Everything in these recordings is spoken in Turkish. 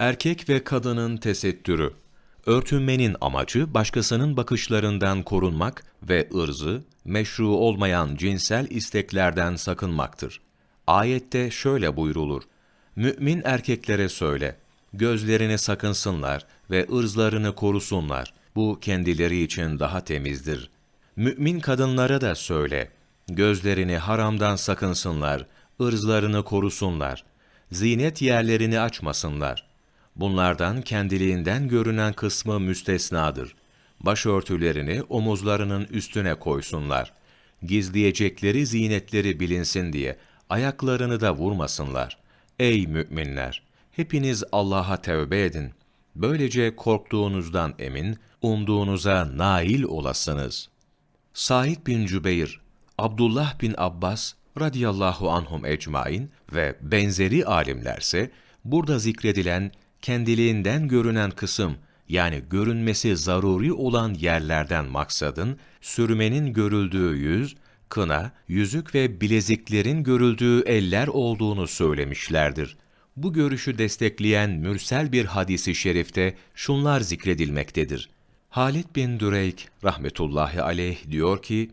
Erkek ve kadının tesettürü. Örtünmenin amacı başkasının bakışlarından korunmak ve ırzı, meşru olmayan cinsel isteklerden sakınmaktır. Ayette şöyle buyrulur. Mümin erkeklere söyle, gözlerini sakınsınlar ve ırzlarını korusunlar. Bu kendileri için daha temizdir. Mümin kadınlara da söyle, gözlerini haramdan sakınsınlar, ırzlarını korusunlar, zinet yerlerini açmasınlar. Bunlardan kendiliğinden görünen kısmı müstesnadır. Başörtülerini omuzlarının üstüne koysunlar. Gizleyecekleri zinetleri bilinsin diye ayaklarını da vurmasınlar. Ey müminler! Hepiniz Allah'a tevbe edin. Böylece korktuğunuzdan emin, umduğunuza nail olasınız. Said bin Cübeyr, Abdullah bin Abbas radıyallahu anhum ecmain ve benzeri alimlerse burada zikredilen kendiliğinden görünen kısım yani görünmesi zaruri olan yerlerden maksadın sürmenin görüldüğü yüz, kına, yüzük ve bileziklerin görüldüğü eller olduğunu söylemişlerdir. Bu görüşü destekleyen mürsel bir hadisi şerifte şunlar zikredilmektedir. Halid bin Düreyk rahmetullahi aleyh diyor ki,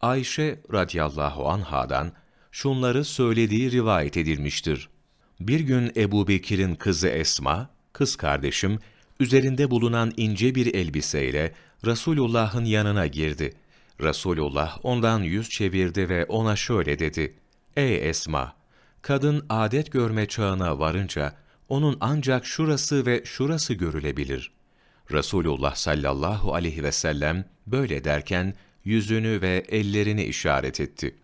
Ayşe radıyallahu anhadan şunları söylediği rivayet edilmiştir. Bir gün Ebu Bekir'in kızı Esma, kız kardeşim, üzerinde bulunan ince bir elbiseyle Resulullah'ın yanına girdi. Resulullah ondan yüz çevirdi ve ona şöyle dedi. Ey Esma! Kadın adet görme çağına varınca, onun ancak şurası ve şurası görülebilir. Resulullah sallallahu aleyhi ve sellem böyle derken, yüzünü ve ellerini işaret etti.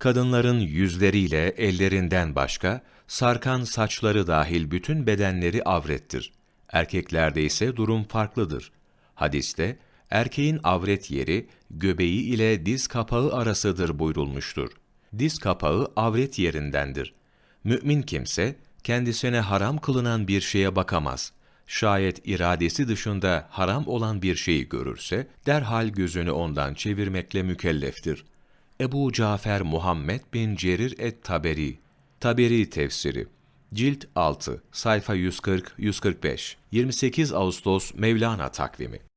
Kadınların yüzleriyle ellerinden başka, sarkan saçları dahil bütün bedenleri avrettir. Erkeklerde ise durum farklıdır. Hadiste, erkeğin avret yeri, göbeği ile diz kapağı arasıdır buyrulmuştur. Diz kapağı avret yerindendir. Mümin kimse, kendisine haram kılınan bir şeye bakamaz. Şayet iradesi dışında haram olan bir şeyi görürse, derhal gözünü ondan çevirmekle mükelleftir. Ebu Cafer Muhammed bin Cerir et-Taberi, Taberi tefsiri, Cilt 6, sayfa 140-145, 28 Ağustos Mevlana takvimi.